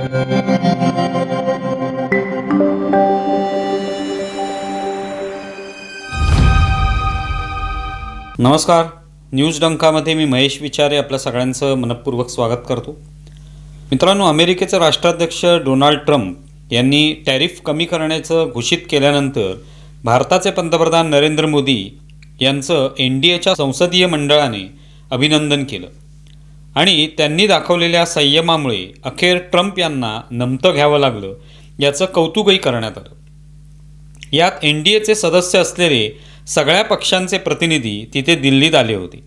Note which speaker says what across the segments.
Speaker 1: नमस्कार. न्यूज डंकामध्ये मी महेश विचारे आपल्या सगळ्यांचं मनपूर्वक स्वागत करतो. मित्रांनो अमेरिकेचे राष्ट्राध्यक्ष डोनाल्ड ट्रम्प यांनी टॅरिफ कमी करण्याचं घोषित केल्यानंतर भारताचे पंतप्रधान नरेंद्र मोदी यांचं एन डी एच्या संसदीय मंडळाने अभिनंदन केलं. आणि त्यांनी दाखवलेल्या संयमामुळे अखेर ट्रम्प यांना नमतं घ्यावं लागलं याचं कौतुकही करण्यात आलं. यात एन डी एचे सदस्य असलेले सगळ्या पक्षांचे प्रतिनिधी तिथे दिल्लीत आले होते.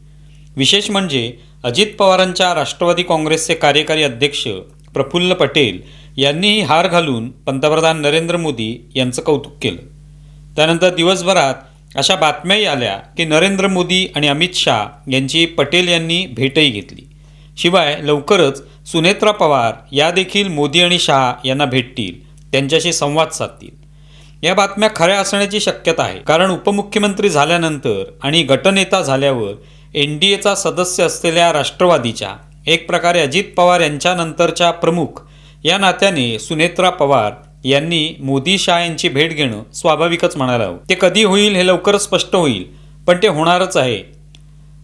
Speaker 1: विशेष म्हणजे अजित पवारांच्या राष्ट्रवादी काँग्रेसचे कार्यकारी अध्यक्ष प्रफुल्ल पटेल यांनीही हार घालून पंतप्रधान नरेंद्र मोदी यांचं कौतुक केलं. त्यानंतर दिवसभरात अशा बातम्याही आल्या की नरेंद्र मोदी आणि अमित शाह यांची पटेल यांनी भेटही घेतली. शिवाय लवकरच सुनेत्रा पवार या देखील मोदी आणि शाह यांना भेटतील त्यांच्याशी संवाद साधतील. या बातम्या खऱ्या असण्याची शक्यता आहे. कारण उपमुख्यमंत्री झाल्यानंतर आणि गटनेता झाल्यावर एन डी एचा सदस्य असलेल्या राष्ट्रवादीच्या एक प्रकारे अजित पवार यांच्यानंतरच्या प्रमुख या नात्याने सुनेत्रा पवार यांनी मोदी शाह यांची भेट घेणं स्वाभाविकच म्हणायला हवं. ते कधी होईल हे लवकरच स्पष्ट होईल पण ते होणारच आहे.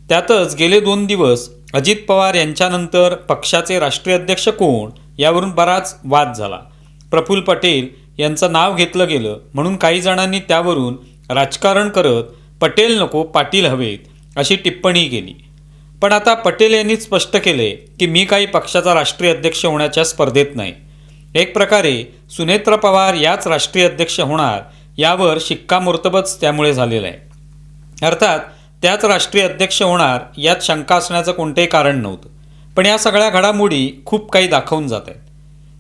Speaker 1: त्यातच गेले दोन दिवस अजित पवार यांच्यानंतर पक्षाचे राष्ट्रीय अध्यक्ष कोण? यावरून बराच वाद झाला. प्रफुल्ल पटेल यांचं नाव घेतलं गेलं. म्हणून काही जणांनी त्यावरून राजकारण करत पटेल नको पाटील हवेत अशी टिप्पणी केली. पण आता पटेल यांनी स्पष्ट केले की मी काही पक्षाचा राष्ट्रीय अध्यक्ष होण्याच्या स्पर्धेत नाही. एक प्रकारे सुनेत्र पवार याच राष्ट्रीय अध्यक्ष होणार यावर शिक्कामोर्तबच त्यामुळे झालेलं आहे. अर्थात त्याच राष्ट्रीय अध्यक्ष होणार यात शंका असण्याचं कोणतेही कारण नव्हतं. पण या सगळ्या घडामोडी खूप काही दाखवून जात आहेत.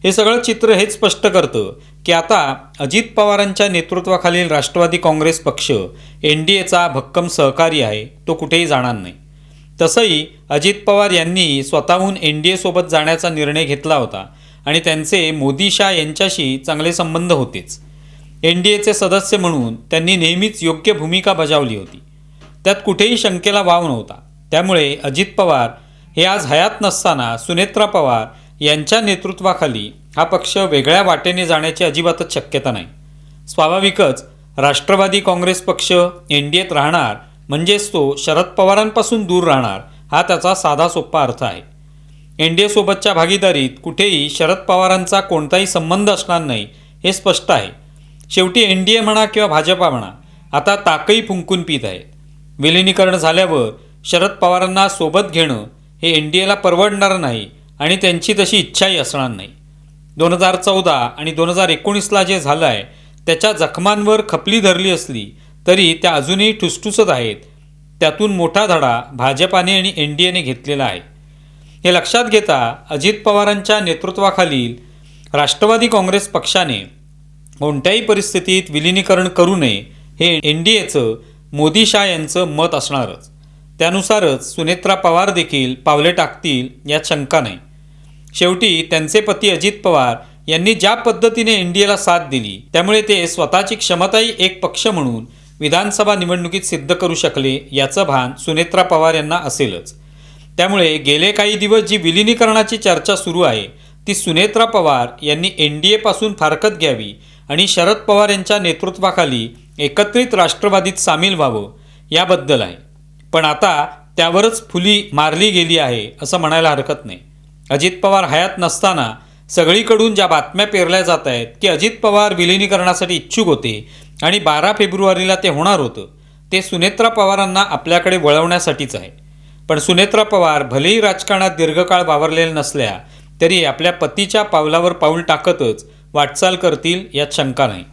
Speaker 1: हे सगळं चित्र हेच स्पष्ट करतं की आता अजित पवारांच्या नेतृत्वाखालील राष्ट्रवादी काँग्रेस पक्ष एन डी एचा भक्कम सहकारी आहे तो कुठेही जाणार नाही. तसंही अजित पवार यांनी स्वतःहून एन डी एसोबत जाण्याचा निर्णय घेतला होता आणि त्यांचे मोदी शाह यांच्याशी चांगले संबंध होतेच. एन डी एचे सदस्य म्हणून त्यांनी नेहमीच योग्य भूमिका बजावली होती. त्यात कुठेही शंकेला वाव नव्हता. त्यामुळे अजित पवार हे आज हयात नसताना सुनेत्रा पवार यांच्या नेतृत्वाखाली हा पक्ष वेगळ्या वाटेने जाण्याची अजिबातच शक्यता नाही. स्वाभाविकच राष्ट्रवादी काँग्रेस पक्ष एन डी एत राहणार म्हणजेच तो शरद पवारांपासून दूर राहणार हा त्याचा साधा सोपा अर्थ आहे. एन डी एसोबतच्या भागीदारीत कुठेही शरद पवारांचा कोणताही संबंध असणार नाही हे स्पष्ट आहे. शेवटी एन डी ए म्हणा किंवा भाजपा म्हणा आता ताकही फुंकून पित आहेत विलिनीकरण झाल्यावर शरद पवारांना सोबत घेणं हे एन डी एला परवडणार नाही आणि त्यांची तशी इच्छाही असणार नाही. दोन हजार चौदा आणि दोन हजार एकोणीसला जे झालं आहे त्याच्या जखमांवर खपली धरली असली तरी त्या अजूनही ठुसठुसत आहेत. त्यातून मोठा धडा भाजपाने आणि एन डी एने घेतलेला आहे. हे लक्षात घेता अजित पवारांच्या नेतृत्वाखालील राष्ट्रवादी काँग्रेस पक्षाने कोणत्याही परिस्थितीत विलिनीकरण करू नये हे एन डी एचं मोदी शाह यांचं मत असणारच. त्यानुसारच सुनेत्रा पवार देखील पावले टाकतील यात शंका नाही. शेवटी त्यांचे पती अजित पवार यांनी ज्या पद्धतीने एन डी एला साथ दिली त्यामुळे ते स्वतःची क्षमताही एक पक्ष म्हणून विधानसभा निवडणुकीत सिद्ध करू शकले याचं भान सुनेत्रा पवार यांना असेलच. त्यामुळे गेले काही दिवस जी विलिनीकरणाची चर्चा सुरू आहे ती सुनेत्रा पवार यांनी एन डी एपासून फारकत घ्यावी आणि शरद पवार यांच्या नेतृत्वाखाली एकत्रित राष्ट्रवादीत सामील व्हावं याबद्दल आहे. पण आता त्यावरच फुली मारली गेली आहे असं म्हणायला हरकत नाही. अजित पवार हयात नसताना सगळीकडून ज्या बातम्या पेरल्या जात आहेत की अजित पवार विलिनीकरणासाठी इच्छुक होते आणि बारा फेब्रुवारीला ते होणार होतं ते सुनेत्रा पवारांना आपल्याकडे वळवण्यासाठीच आहे. पण सुनेत्रा पवार भलेही राजकारणात दीर्घकाळ वावरलेल्या नसल्या तरी आपल्या पतीच्या पावलावर पाऊल टाकतच वाटचाल करतील यात शंका नाही.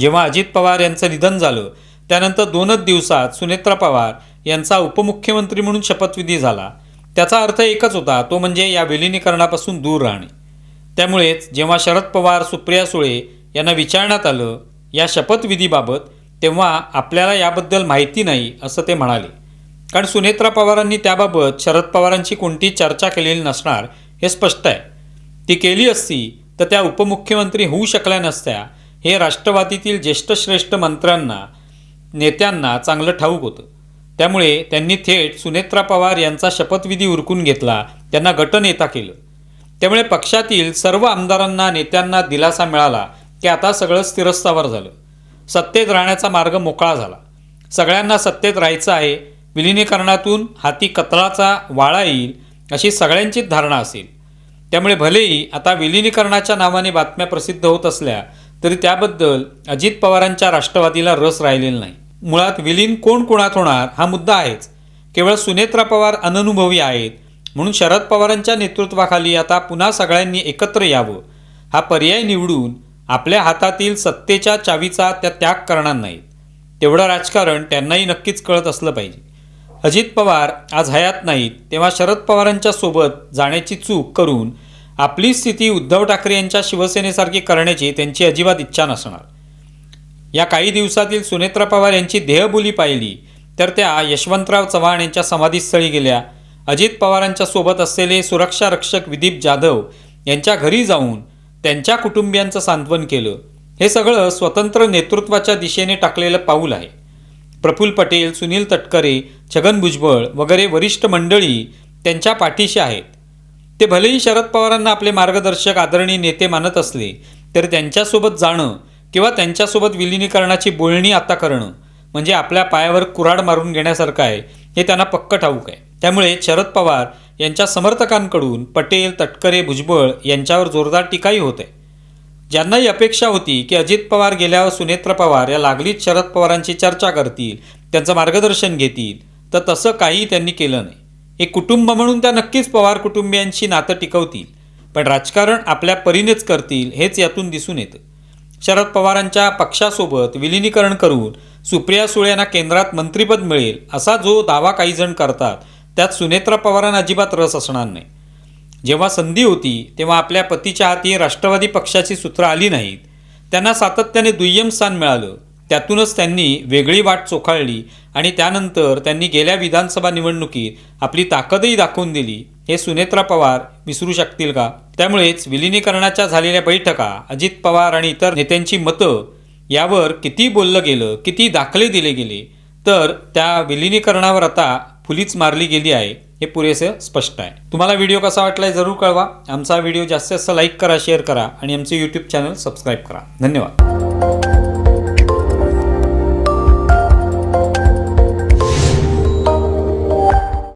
Speaker 1: जेव्हा अजित पवार यांचं निधन झालं त्यानंतर दोनच दिवसात सुनेत्रा पवार यांचा उपमुख्यमंत्री म्हणून शपथविधी झाला. त्याचा अर्थ एकच होता तो म्हणजे या विलिनीकरणापासून दूर राहणे. त्यामुळेच जेव्हा शरद पवार सुप्रिया सुळे यांना विचारण्यात आलं या शपथविधीबाबत तेव्हा आपल्याला याबद्दल माहिती नाही असं ते म्हणाले. कारण सुनेत्रा पवारांनी त्याबाबत शरद पवारांची कोणती चर्चा केलेली नसणार हे स्पष्ट आहे. ती केली असती तर त्या उपमुख्यमंत्री होऊ शकल्या नसत्या हे राष्ट्रवादीतील ज्येष्ठश्रेष्ठ मंत्र्यांना नेत्यांना चांगलं ठाऊक होतं. त्यामुळे त्यांनी थेट सुनेत्रा पवार यांचा शपथविधी उरकून घेतला त्यांना गटनेता केलं. त्यामुळे पक्षातील सर्व आमदारांना नेत्यांना दिलासा मिळाला की आता सगळं स्थिरस्तावर झालं. सत्तेत राहण्याचा मार्ग मोकळा झाला. सगळ्यांना सत्तेत राहायचं आहे विलिनीकरणातून हाती कतळाचा वाळा येईल अशी सगळ्यांचीच धारणा असेल. त्यामुळे भलेही आता विलिनीकरणाच्या नावाने बातम्या प्रसिद्ध होत असल्या तरी त्याबद्दल अजित पवारांच्या राष्ट्रवादीला रस राहिलेला नाही. मुळात विलीन कोण कोणात होणार हा मुद्दा आहेच. केवळ सुनेत्रा पवार अननुभवी आहेत. म्हणून शरद पवारांच्या नेतृत्वाखाली आता पुन्हा सगळ्यांनी एकत्र यावं. हा पर्याय निवडून आपल्या हातातील सत्तेच्या चावीचा त्या त्याग करणार नाहीत. तेवढं राजकारण त्यांनाही नक्कीच कळत असलं पाहिजे. अजित पवार आज हयात नाहीत तेव्हा शरद पवारांच्या सोबत जाण्याची चूक करून आपली स्थिती उद्धव ठाकरे यांच्या शिवसेनेसारखी करण्याची त्यांची अजिबात इच्छा नसणार. या काही दिवसातील सुनेत्रा पवार यांची देहबोली पाहिली तर त्या यशवंतराव चव्हाण यांच्या समाधीस्थळी गेल्या. अजित पवारांच्या सोबत असलेले सुरक्षा रक्षक विदीप जाधव यांच्या घरी जाऊन त्यांच्या कुटुंबियांचं सांत्वन केलं. हे सगळं स्वतंत्र नेतृत्वाच्या दिशेने टाकलेलं पाऊल आहे. प्रफुल्ल पटेल सुनील तटकरे छगन भुजबळ वगैरे वरिष्ठ मंडळी त्यांच्या पाठीशी आहेत. ते भलेही शरद पवारांना आपले मार्गदर्शक आदरणीय नेते मानत असले तर त्यांच्यासोबत जाणं किंवा त्यांच्यासोबत विलिनीकरणाची बोलणी आता करणं म्हणजे आपल्या पायावर कुऱ्हाड मारून घेण्यासारखं आहे हे त्यांना पक्क ठाऊक आहे. त्यामुळे शरद पवार यांच्या समर्थकांकडून पटेल तटकरे भुजबळ यांच्यावर जोरदार टीकाही होत. आहे ज्यांनाही अपेक्षा होती की अजित पवार गेल्यावर सुनेत्र पवार या लागलीच शरद पवारांची चर्चा करतील त्यांचं मार्गदर्शन घेतील तर तसं काही त्यांनी केलं नाही. एक कुटुंब म्हणून त्या नक्कीच पवार कुटुंबियांशी नातं टिकवतील. पण राजकारण आपल्या परीनेच करतील हेच यातून दिसून येतं. शरद पवारांच्या पक्षासोबत विलिनीकरण करून सुप्रिया सुळे यांना केंद्रात मंत्रिपद मिळेल असा जो दावा काही जण करतात त्यात सुनेत्रा पवारांना अजिबात रस असणार नाही. जेव्हा संधी होती तेव्हा आपल्या पतीच्या हाती राष्ट्रवादी पक्षाची सूत्रं आली नाहीत. त्यांना सातत्याने दुय्यम स्थान मिळालं. त्यातूनच त्यांनी वेगळी वाट चोखाळली आणि त्यानंतर त्यांनी गेल्या विधानसभा निवडणुकीत आपली ताकदही दाखवून दिली. हे सुनेत्रा पवार विसरू शकतील का? त्यामुळेच विलिनीकरणाच्या झालेल्या बैठका अजित पवार आणि इतर नेत्यांची मतं यावर किती बोललं गेलं किती दाखले दिले गेले तर त्या विलिनीकरणावर आता फुलीच मारली गेली आहे हे पुरेसे स्पष्ट आहे. तुम्हाला व्हिडिओ कसा वाटला जरूर कळवा. आमचा व्हिडिओ जास्तीत जास्त लाईक करा शेअर करा आणि आमचे यूट्यूब चॅनल सबस्क्राईब करा. धन्यवाद.